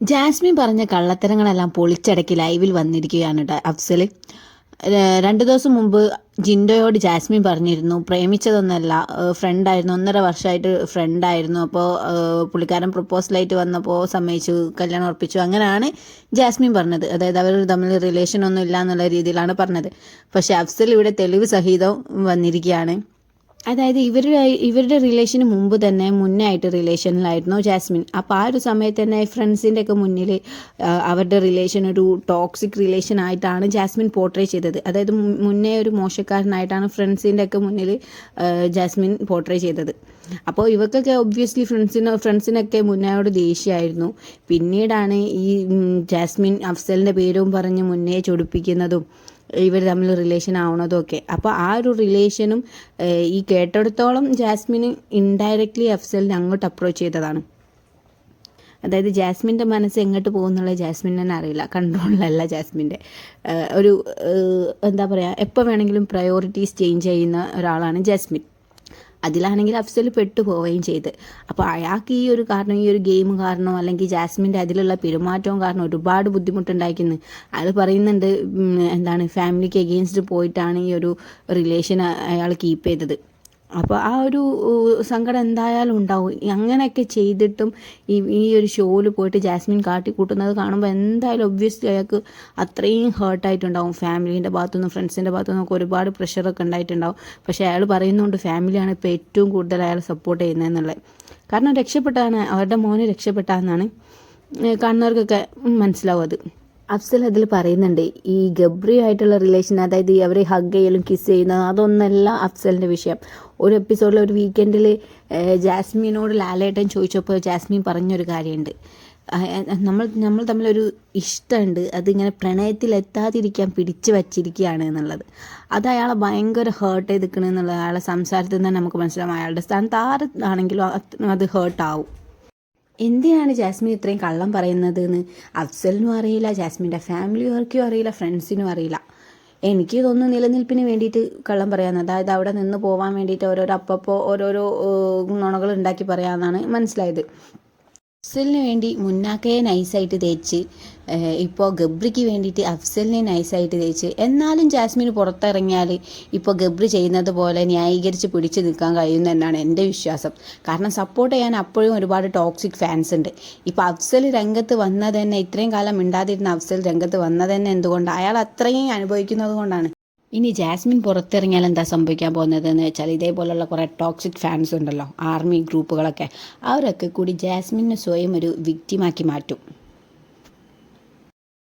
Jasmine പറഞ്ഞ കള്ളത്തരങ്ങളെല്ലാം പൊളിച്ചടക്കി ലൈവിൽ വന്നിരിക്കുകയാണ് അഫ്സൽ രണ്ട് ദിവസം മുമ്പ് ജിൻഡോയോട് ജാസ്മിൻ പറഞ്ഞിരുന്നു പ്രേമിച്ചതൊന്നല്ല ഫ്രണ്ടായിരുന്നു ഒന്നര വർഷമായിട്ട് ഫ്രണ്ടായിരുന്നു അപ്പോൾ പുള്ളിക്കാരൻ പ്രപ്പോസലായിട്ട് വന്നപ്പോൾ സമ്മതിച്ചു കല്യാണം ഉറപ്പിച്ചു അങ്ങനെയാണ് ജാസ്മിൻ പറഞ്ഞത്. അതായത് അവർ തമ്മിൽ റിലേഷൻ ഒന്നും ഇല്ല എന്നുള്ള രീതിയിലാണ് പറഞ്ഞത്. പക്ഷെ അഫ്സൽ ഇവിടെ തെളിവ് സഹിതം വന്നിരിക്കുകയാണ്. അതായത് ഇവരുടെ ഇവരുടെ റിലേഷന് മുമ്പ് തന്നെ മുന്നേ ആയിട്ട് റിലേഷനിലായിരുന്നു ജാസ്മിൻ. അപ്പോൾ ആ ഒരു സമയത്ത് തന്നെ ഫ്രണ്ട്സിന്റെ ഒക്കെ മുന്നിൽ അവരുടെ റിലേഷൻ ഒരു ടോക്സിക് റിലേഷൻ ആയിട്ടാണ് ജാസ്മിൻ പോർട്രേ ചെയ്തത്. അതായത് മുന്നേ ഒരു മോശക്കാരനായിട്ടാണ് ഫ്രണ്ട്സിന്റെ ഒക്കെ മുന്നിൽ ജാസ്മിൻ പോർട്രേ ചെയ്തത്. അപ്പോൾ ഇവർക്കൊക്കെ ഒബ്വിയസ്ലി ഫ്രണ്ട്സിന് ഫ്രണ്ട്സിനൊക്കെ മുന്നയോട് ദേഷ്യമായിരുന്നു. പിന്നീടാണ് ഈ ജാസ്മിൻ അഫ്സലിന്റെ പേരും പറഞ്ഞ് മുന്നേ ചൊടിപ്പിക്കുന്നതും ഇവർ തമ്മിൽ റിലേഷൻ ആവണതും ഒക്കെ അപ്പോൾ ആ ഒരു റിലേഷനും ഈ കേട്ടിടത്തോളം ജാസ്മിന് ഇൻഡയറക്ട്ലി അഫ്സലിനെ അങ്ങോട്ട് അപ്രോച്ച് ചെയ്തതാണ്. അതായത് ജാസ്മിന്റെ മനസ്സ് എങ്ങോട്ട് പോകുന്നുള്ളത് ജാസ്മിൻ തന്നെ അറിയില്ല. കൺട്രോളിലല്ല ജാസ്മിന്റെ ഒരു എന്താ പറയുക എപ്പോൾ വേണമെങ്കിലും പ്രയോറിറ്റീസ് ചേഞ്ച് ചെയ്യുന്ന ഒരാളാണ് ജാസ്മിൻ. അതിലാണെങ്കിൽ അഫ്സൽ പെട്ടുപോവുകയും ചെയ്ത്. അപ്പോൾ അയാൾക്ക് ഈ ഒരു കാരണം ഈ ഒരു ഗെയിം കാരണം അല്ലെങ്കിൽ ജാസ്മിന്റെ അതിലുള്ള പെരുമാറ്റവും കാരണം ഒരുപാട് ബുദ്ധിമുട്ടുണ്ടായിരിക്കുന്നു അയാൾ പറയുന്നുണ്ട് എന്താണ് ഫാമിലിക്ക് എഗെയിൻസ്റ്റ് പോയിട്ടാണ് ഈ ഒരു റിലേഷൻ അയാൾ കീപ്പ് ചെയ്തത്. അപ്പോൾ ആ ഒരു സങ്കടം എന്തായാലും ഉണ്ടാവും. അങ്ങനെയൊക്കെ ചെയ്തിട്ടും ഈ ഈ ഒരു ഷോയിൽ പോയിട്ട് ജാസ്മിൻ കാട്ടിക്കൂട്ടുന്നത് കാണുമ്പോൾ എന്തായാലും ഒബ്വിയസ്ലി അയാൾക്ക് അത്രയും ഹേർട്ടായിട്ടുണ്ടാവും ഫാമിലീന്റെ ഭാഗത്തുനിന്നും ഫ്രണ്ട്സിന്റെ ഭാഗത്തുനിന്നും ഒക്കെ ഒരുപാട് പ്രഷറൊക്കെ ഉണ്ടായിട്ടുണ്ടാവും. പക്ഷേ അയാൾ പറയുന്നുണ്ട് ഫാമിലിയാണ് ഇപ്പോൾ ഏറ്റവും കൂടുതൽ അയാൾ സപ്പോർട്ട് ചെയ്യുന്നതെന്നുള്ളത് കാരണം രക്ഷപ്പെട്ടാണ് അവരുടെ മോനെ രക്ഷപ്പെട്ടാന്നാണ് കാണുന്നവർക്കൊക്കെ മനസ്സിലാവും അത്. അഫ്സൽ അതിൽ പറയുന്നുണ്ട് ഈ ഗബ്രിയായിട്ടുള്ള റിലേഷൻ അതായത് അവരെ ഹഗ് ചെയ്യലും കിസ് ചെയ്യുന്നതും അതൊന്നല്ല അഫ്സലിന്റെ വിഷയം. ഒരു എപ്പിസോഡിൽ ഒരു വീക്കെൻഡിൽ ജാസ്മിനോട് ലാലേട്ടൻ ചോദിച്ചപ്പോൾ ജാസ്മിൻ പറഞ്ഞൊരു കാര്യമുണ്ട്. നമ്മൾ നമ്മൾ തമ്മിലൊരു ഇഷ്ടമുണ്ട് അതിങ്ങനെ പ്രണയത്തിൽ എത്താതിരിക്കാൻ പിടിച്ചു വച്ചിരിക്കുകയാണ് എന്നുള്ളത്. അത് അയാളെ ഭയങ്കര ഹേർട്ട് ചെയ്ത് അയാളെ സംസാരത്തിൽ നിന്ന് നമുക്ക് മനസ്സിലാവും. അയാളുടെ സ്ഥാനത്ത് ആരാണെങ്കിലും അത് ഹേർട്ടാവും എന്തിനാണ് ജാസ്മിൻ ഇത്രയും കള്ളം പറയുന്നത് എന്ന് അഫ്സലിനും അറിയില്ല ജാസ്മിന്റെ ഫാമിലിവർക്കും അറിയില്ല ഫ്രണ്ട്സിനും അറിയില്ല. എനിക്ക് തോന്നുന്നു നിലനിൽപ്പിന് വേണ്ടിയിട്ട് കള്ളം പറയാമെന്ന് അതായത് അവിടെ നിന്ന് പോകാൻ വേണ്ടിയിട്ട് ഓരോരോ അപ്പപ്പോൾ ഓരോരോ നുണകൾ ഉണ്ടാക്കി പറയാമെന്നാണ് മനസ്സിലായത്. അഫ്സലിന് വേണ്ടി മുന്നാക്കയെ നൈസായിട്ട് തേച്ച് ഇപ്പോൾ ഗബ്രിക്ക് വേണ്ടിയിട്ട് അഫ്സലിനെ നൈസായിട്ട് തേച്ച്. എന്നാലും ജാസ്മിന് പുറത്തിറങ്ങിയാൽ ഇപ്പോൾ ഗബ്രി ചെയ്യുന്നത് പോലെ ന്യായീകരിച്ച് പിടിച്ചു നിൽക്കാൻ കഴിയുന്നു എന്നാണ് എന്റെ വിശ്വാസം. കാരണം സപ്പോർട്ട് ചെയ്യാൻ അപ്പോഴും ഒരുപാട് ടോക്സിക് ഫാൻസ് ഉണ്ട്. ഇപ്പോൾ അഫ്സൽ രംഗത്ത് വന്നത് തന്നെ ഇത്രയും കാലം മിണ്ടാതിരുന്ന അഫ്സൽ രംഗത്ത് വന്നത് തന്നെ എന്തുകൊണ്ട്? അയാൾ അത്രയും അനുഭവിക്കുന്നത് കൊണ്ടാണ്. ഇനി ജാസ്മിൻ പുറത്തിറങ്ങിയാൽ എന്താ സംഭവിക്കാൻ പോകുന്നത് എന്ന് വെച്ചാൽ ഇതേപോലുള്ള കുറേ ടോക്സിക് ഫാൻസ് ഉണ്ടല്ലോ ആർമി ഗ്രൂപ്പുകളൊക്കെ അവരൊക്കെ കൂടി ജാസ്മിനെ സ്വയം ഒരു വിക്റ്റിമാക്കി മാറ്റും.